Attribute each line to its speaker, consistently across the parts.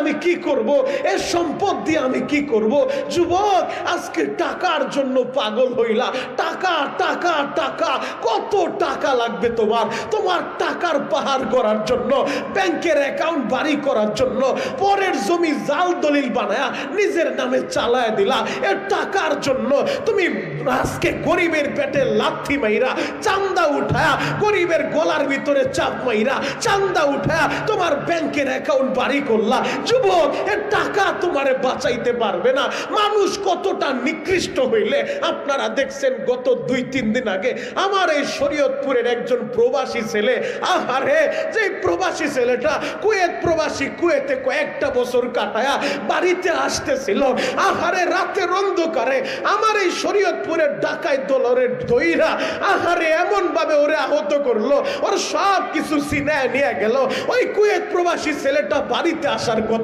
Speaker 1: আমি কি করব? এর সম্পদ দিয়ে আমি কি করব? যুবক, আজকে টাকার জন্য পাগল হইলা। টাকা টাকা টাকা। কত টাকা লাগবে তোমার? তোমার টাকার পাহাড় করার জন্য, ব্যাংকের অ্যাকাউন্ট বাড়ি করার জন্য, পরের জমি জাল দলিল বানায়া নিজের নামে চালায় দিলা। এর টাকার জন্য তুমি আজকে গরিবের পেটে লাথি মাইরা, চান্দা উঠায়া, গরিবের গলার ভিতরে চাপ মাইরা, চান্দা উঠায়া তোমার ব্যাংকের অ্যাকাউন্ট বাড়ি করলা। যুবক এর টাকা তোমারে বাঁচাইতে পারবে না। মানুষ কতটা নিকৃষ্ট হইলে, আপনারা দেখছেন গত দুই, তিন দিন আগে আমার এই শরীয়তপুরের একজন প্রবাসী ছেলে, আহারে, যে প্রবাসী ছেলেটা কুয়েত প্রবাসী, কুয়েতে কয়েকটা বছর কাটায়া বাড়িতে আসতেছিল। আহারে, রাতের অন্ধকারে আমার এই শরীয়তপুরের ডাকাই দলরের দইরা আহারে এমন ভাবে ওরে আহত করল। ওর সব কিছু সিনায় নিয়ে গেল। ওই কুয়েত প্রবাসী ছেলেটা বাড়িতে আসার কথা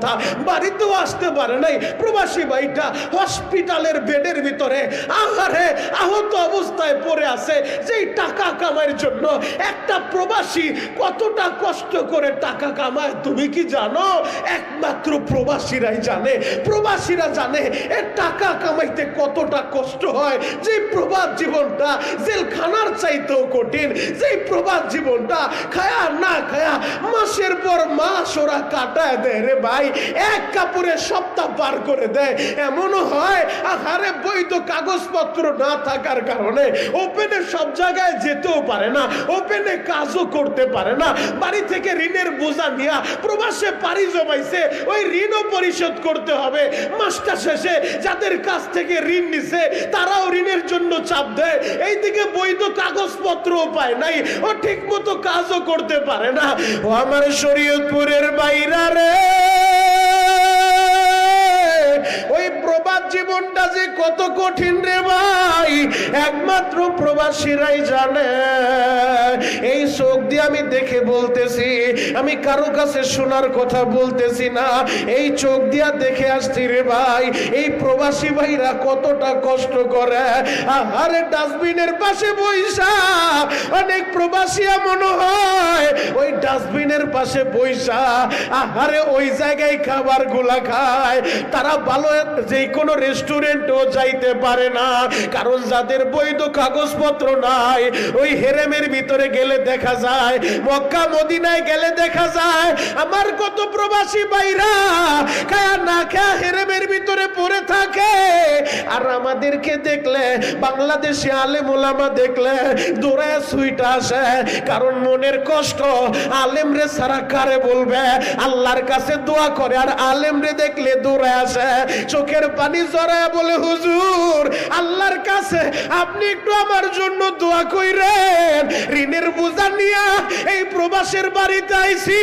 Speaker 1: বাড়িতেও আসতে পারে নাই। প্রবাসী ভাইটা হসপিটালের বেডের ভিতরে আহারে আহত অবস্থায় পড়ে আছে। যেই টাকা কামাইয়ের জন্য একটা প্রবাসী কতটা কষ্ট করে টাকা কামায়, তুমি কি জানো? একমাত্র প্রবাসীরাই জানে। প্রবাসীরা জানে এ টাকা কামাইতে কতটা কষ্ট হয়। যে প্রবাস জীবনটা জেলখানার চাইতেও কঠিন যে প্রবাস জীবনটা খায়া না খায়া মাসের পর মাস ওরা কাটায় দেয় রে ভাই। এক কাপড়ে সপ্তাহ পার করে দেয়। এমনও হয়, আহারে বৈধ কাগজপত্র না থাকার কারণে ওপেনে সব জায়গায় যেতেও পারে না ওপেনে কাজও করতে পারে না। বাড়ি থেকে ঋণের বোঝা নিয়া প্রবাসে পাড়ি জমাইছে, ওই ঋণও পরিশোধ করতে হবে। মাসটা শেষে যাদের কাছ থেকে ঋণ নিছে, তারাও ঋণের জন্য চাপ দেয়। এইদিকে বৈধ কাগজপত্রও পায় নাই, ও ঠিক মতো কাজও করতে পারে না। ও আমার শরীয়তপুরের বাইরা রে। কত কঠিন রে ভাই। একমাত্র প্রবাসীরাই জানে এই চোখ আমি দেখে বলতেছি, আমি কারও কাছে শোনার কথা বলতেছি না, এই চোখ দিয়া দেখে আসছি রে ভাই, এই প্রবাসী ভাইরা কতটা কষ্ট করে। আরে ডাস্টবিনের পাশে বইসা, অনেক প্রবাসী এমন হয়, ওই ডাস্টবিনের পাশে বইসা, আহারে, ওই জায়গায় খাবারগুলা খায়। তারা ভালো যে কোনো রেস্টুরেন্টও যাইতে পারে না, কারণ যাদের বৈধ কাগজপত্র নাই, ওই হেরেমের ভিতরে গেলে দেখা যায় মক্কা, মদিনায় গেলে দেখা যায়, আমার কত প্রবাসী বাইরা খায়া না খায়া হেরেমের ভিতরে পড়ে থাকে। আর আমাদেরকে দেখলে, বাংলাদেশে আলেম ওলামা দেখলে দৌড়ায় সুইটা আসে, কারণ মনের কষ্ট আলেম রে সারা কারে বলবে? আল্লাহর কাছে দোয়া করে, আর আলেম রে দেখলে দৌড়ায় আসে, চোখের পানি জড়ায় বলে, হুজুর আল্লাহর কাছে আপনি একটু আমার জন্য দোয়া কইরেন। ঋণের বোঝা নিয়া এই প্রবাসের বাড়িতে আইছি।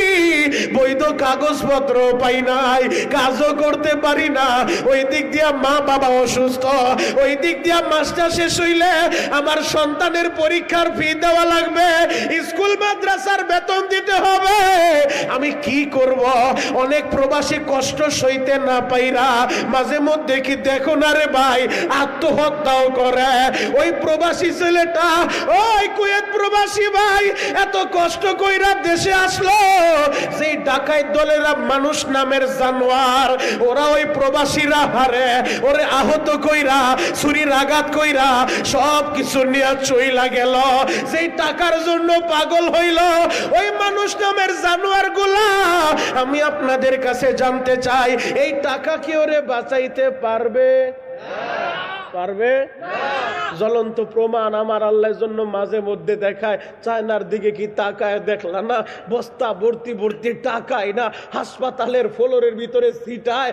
Speaker 1: কাগজপত্র পাই নাই, কাজও করতে পারি না। ওই দিক দিয়া মা বাবা অসুস্থ, ওই দিক দিয়া মাস্টার শেষ হইলে আমার সন্তানের পরীক্ষার ফি দেওয়া লাগবে, স্কুল মাদ্রাসার বেতন দিতে হবে। আমি কি করব? অনেক প্রবাসী কষ্ট সইতে না পাইরা মাঝে মধ্যে কি দেখো না রে ভাই, আত্মহত্যাও করে। ওই প্রবাসী ছেলেটা, ওই কুয়েত প্রবাসী ভাই, এত কষ্ট কইরা দেশে আসলো সেই দলেরা মানুষ নামের জানোয়ার। ওরা ওই প্রবাসীরা হারে। ওরে আহত কইরা, ছুরির আঘাত কইরা সব কিছু নিয়ে চইলা গেল। সেই টাকার জন্য পাগল হইল, ওই মানুষ নামের জানোয়ারগুলা আমি আপনাদের কাছে জানতে চাই, এই টাকা কি ওরে বাঁচাইতে পারবে? পারবে? জ্বলন্ত প্রমাণ আমার আল্লাহর জন্য মাঝে মধ্যে দেখায়। চায়নার দিকে কি তাকায় দেখলাম না? বস্তা ভর্তি ভর্তি টাকায় না? হাসপাতালের ফ্লোরের ভিতরে সিটায়